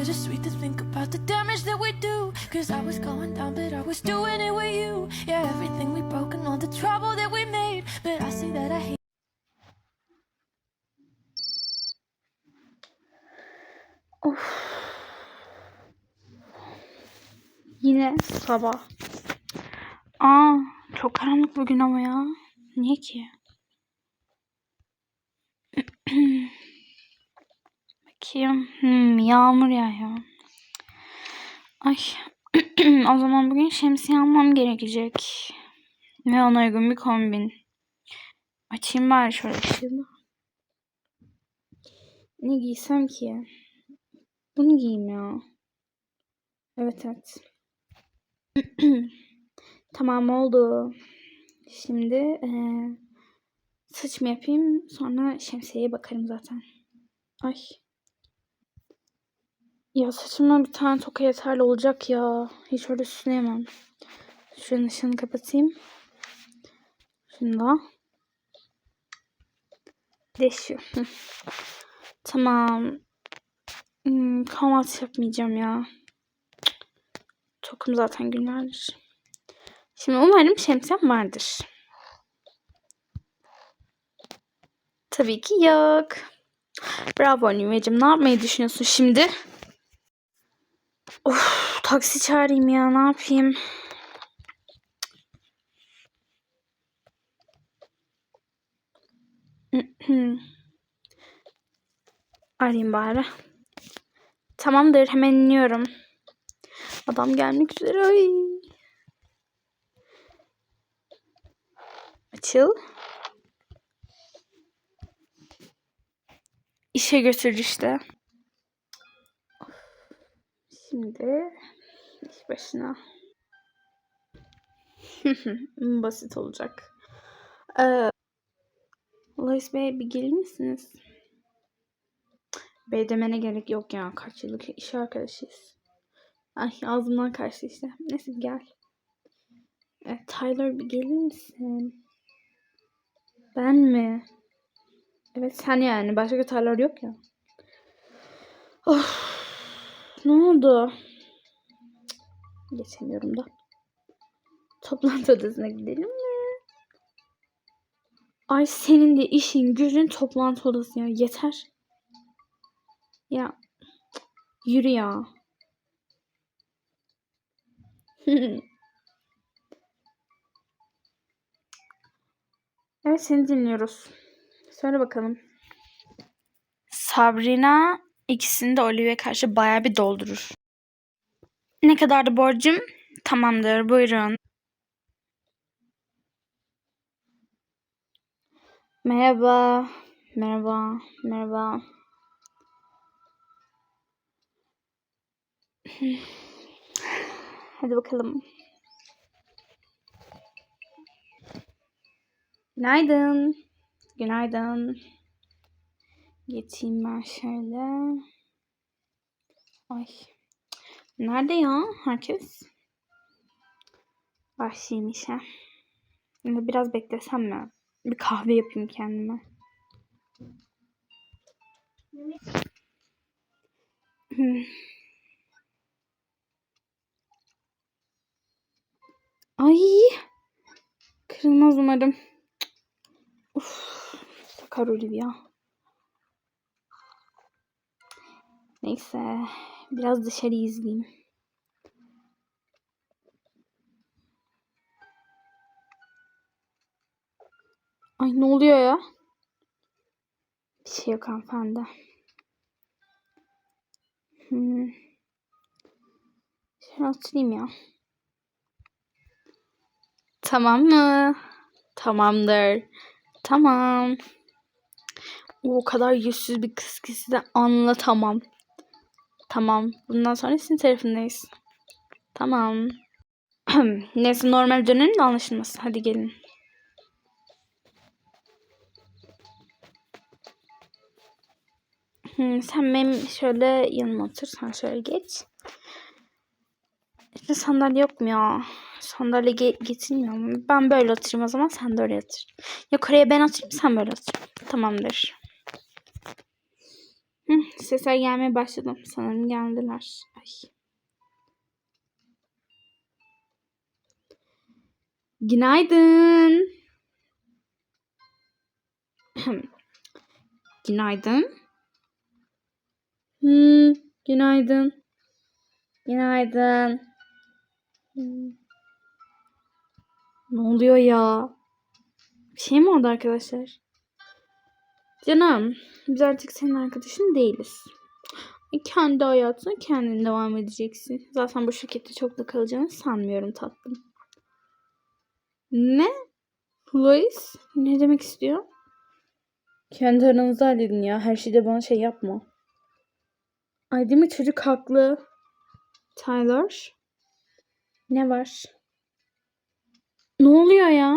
bittersweet to think about the damage that we do. Cause I was going down, but I was doing it with you. Yeah, everything we broke and all the trouble that we made. But I see that I hate. Yine sabah. Aa, çok karanlık bugün ama ya. Niye ki? Bakayım. Hmm, yağmur yağıyor. Ay. o zaman bugün şemsiye almam gerekecek. Ve ona uygun bir kombin. Açayım bari şöyle ışığını. Ne giysem ki? Bunu giyeyim ya. Evet evet. tamam oldu. Şimdi eee saçımı yapayım. Sonra şemsiyeye bakarım zaten. Ay. Ya saçımdan bir tane toka yeterli olacak ya. Hiç öyle süsleyemem. Şunun ışığını kapatayım. Şunu da. Deşiyor. Tamam. Hmm, kahvaltı yapmayacağım ya. Tokum zaten günlerdir. Şimdi umarım şemsiyem vardır. Tabii ki yok. Bravo Nüveciğim. Ne yapmayı düşünüyorsun şimdi? Of, taksi çağırayım ya. Ne yapayım? Arayayım bari. Tamamdır. Hemen iniyorum. Adam gelmek üzere. Ay. Açıl. İşe götür işte. Şimdi iş başına. Basit olacak. Ee, Lois Bey bir gelir misiniz? Bey demene gerek yok ya. Kaç yıllık iş arkadaşıyız. Ay ağzımdan kaçtı işte. Neyse gel. E, Tyler bir gelir misin? Ben mi? Evet sen yani. Başka Tyler yok ya. Of. Ne oldu? Geçemiyorum da. Toplantı odasına gidelim mi? Ay senin de işin gücün toplantı odası ya. Yeter. Ya. Yürü ya. evet seni dinliyoruz. Söyle bakalım. Sabrina ikisini de Olive'ye karşı bayağı bir doldurur. Ne kadardı borcum? Tamamdır buyurun. Merhaba. Merhaba. Merhaba. Hadi bakalım. Günaydın. Günaydın. Geçeyim ben şöyle. Ay. Nerede ya herkes? Başlayayım işe. Şimdi biraz beklesem mi? Bir kahve yapayım kendime. Hmm. Ay. Kırılmaz umarım. Uf. Sakar Olivia. Neyse. Biraz dışarı izleyeyim. Ay ne oluyor ya? Bir şey yok hanımefendi. Hmm. Şöyle oturayım ya. Tamam mı? Tamamdır. Tamam. O kadar yüzsüz bir kız ki size anlatamam. Tamam. Bundan sonra sizin tarafındayız. Tamam. Neyse normal dönelim de anlaşılmasın. Hadi gelin. Hmm, sen benim şöyle yanıma otur. Sen şöyle geç. İşte sandalye yok mu ya? Sandalye ge- getirmiyor mu? Ben böyle oturayım o zaman. Sen de oraya otur. Yok oraya ben oturayım sen böyle otur. Tamamdır. Sesler gelmeye başladı. Sanırım geldiler. Ay. Günaydın. Günaydın. Hmm, günaydın. Günaydın. Hmm. Ne oluyor ya? Bir şey mi oldu arkadaşlar? Canım, biz artık senin arkadaşın değiliz. Kendi hayatına kendin devam edeceksin. Zaten bu şirkette çok da kalacağını sanmıyorum tatlım. Ne? Lois? Ne demek istiyor? Kendi aranızda halledin ya. Her şeyde bana şey yapma. Ay değil mi çocuk haklı. Tyler? Ne var? Ne oluyor ya?